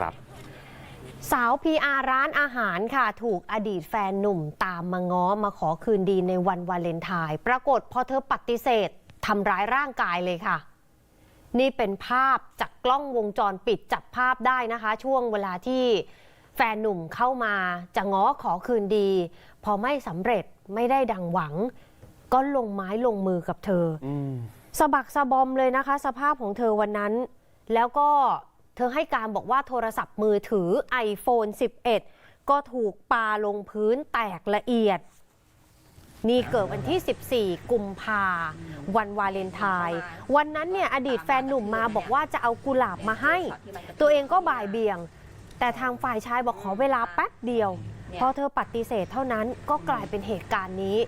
ครับสาว PR ร้านอาหารค่ะ ถูกอดีตแฟนหนุ่มตามมาง้อมาขอคืนดีในวันวาเลนไทน์ปรากฏพอเธอปฏิเสธทำร้ายร่างกายเลยค่ะ นี่เป็นภาพจากกล้องวงจรปิดจับภาพได้นะคะ ช่วงเวลาที่แฟนหนุ่มเข้ามาจะง้อขอคืนดี พอไม่สำเร็จไม่ได้ดังหวัง ก็ลงไม้ลงมือกับเธออืมสะบักสะบอมเลยนะคะ สภาพของเธอวันนั้น แล้วก็เธอให้การบอกว่าโทรศัพท์มือถือ iPhone 11 ก็ถูกปาลงพื้นแตกละเอียด นี่เกิดวันที่ 14 กุมภาวันวาเลนไทน์ วันนั้นเนี่ยอดีตแฟนหนุ่มมาบอกว่าจะเอากุหลาบมาให้ ตัวเองก็บ่ายเบี่ยง แต่ทางฝ่ายชายบอกขอเวลาแป๊บเดียวพอเธอปฏิเสธเท่านั้นก็กลายเป็นเหตุการณ์นี้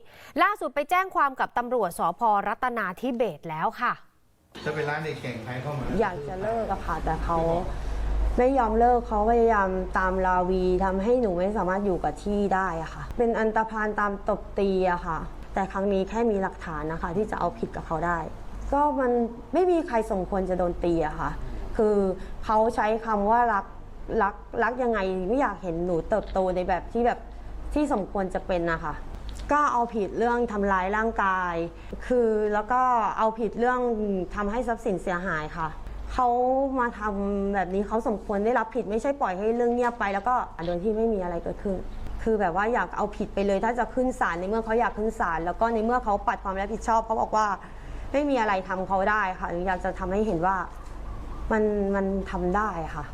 ล่าสุดไปแจ้งความกับตำรวจสพรัตนาธิเบศแล้วค่ะ จะเป็นร้านเด็กเก่งใครเข้ามา อยากจะเลิกอะค่ะแต่เขาไม่ยอมเลิกเขาพยายามตามราวีทำให้หนูไม่สามารถอยู่กับที่ได้อะค่ะ เป็นอันตรพานตามตบตีอะค่ะ แต่ครั้งนี้แค่มีหลักฐานนะคะ ที่จะเอาผิดกับเขาได้ ก็มันไม่มีใครสมควรจะโดนตีอะค่ะ คือเขาใช้คำว่ารักรักรักยังไงไม่อยากเห็นหนูเติบโตในแบบที่แบบที่สมควรจะเป็นนะคะ ก็เอาผิดเรื่องทำร้ายร่างกาย คือแล้วก็เอาผิดเรื่องทำให้ทรัพย์สินเสียหายค่ะ เขามาทำแบบนี้เขาสมควรได้รับผิดไม่ใช่ปล่อยให้เรื่องเงียบไป แล้วก็โดยที่ไม่มีอะไรเกิดขึ้น คือแบบว่าอยากเอาผิดไปเลย ถ้าจะขึ้นศาลในเมื่อเขาอยากขึ้นศาลแล้วก็ในเมื่อเขาปัดความรับผิดชอบเขาบอกว่าไม่มีอะไรทำเขาได้ค่ะอยากจะทำให้เห็นว่ามันมันทำได้ค่ะ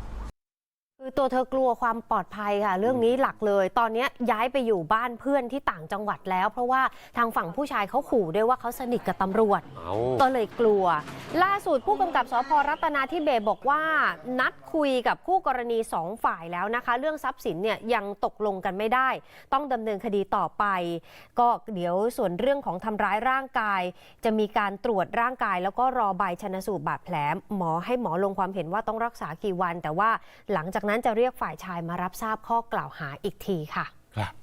คือตัวเธอกลัวความปลอดภัยค่ะ เรื่องนี้หลักเลย ตอนนี้ย้ายไปอยู่บ้านเพื่อนที่ต่างจังหวัดแล้ว เพราะว่าทางฝั่งผู้ชายเขาขู่ด้วยว่าเขาสนิทกับตำรวจเอาก็เลยกลัว ล่าสุดผู้กำกับสพรัตนาธิเบศรบอกว่า นัดคุยกับคู่กรณีสองฝ่ายแล้วนะคะ เรื่องทรัพย์สินเนี่ยยังตกลงกันไม่ได้ ต้องดำเนินคดีต่อไป ก็เดี๋ยวส่วนเรื่องของทำร้ายร่างกาย จะมีการตรวจร่างกาย แล้วก็รอใบชนสูตรบาดแผลหมอให้หมอลงความเห็นว่าต้องรักษากี่วัน แต่ว่าหลังจากนั้นจะเรียกฝ่ายชายมารับทราบข้อกล่าวหาอีกทีค่ะ ครับ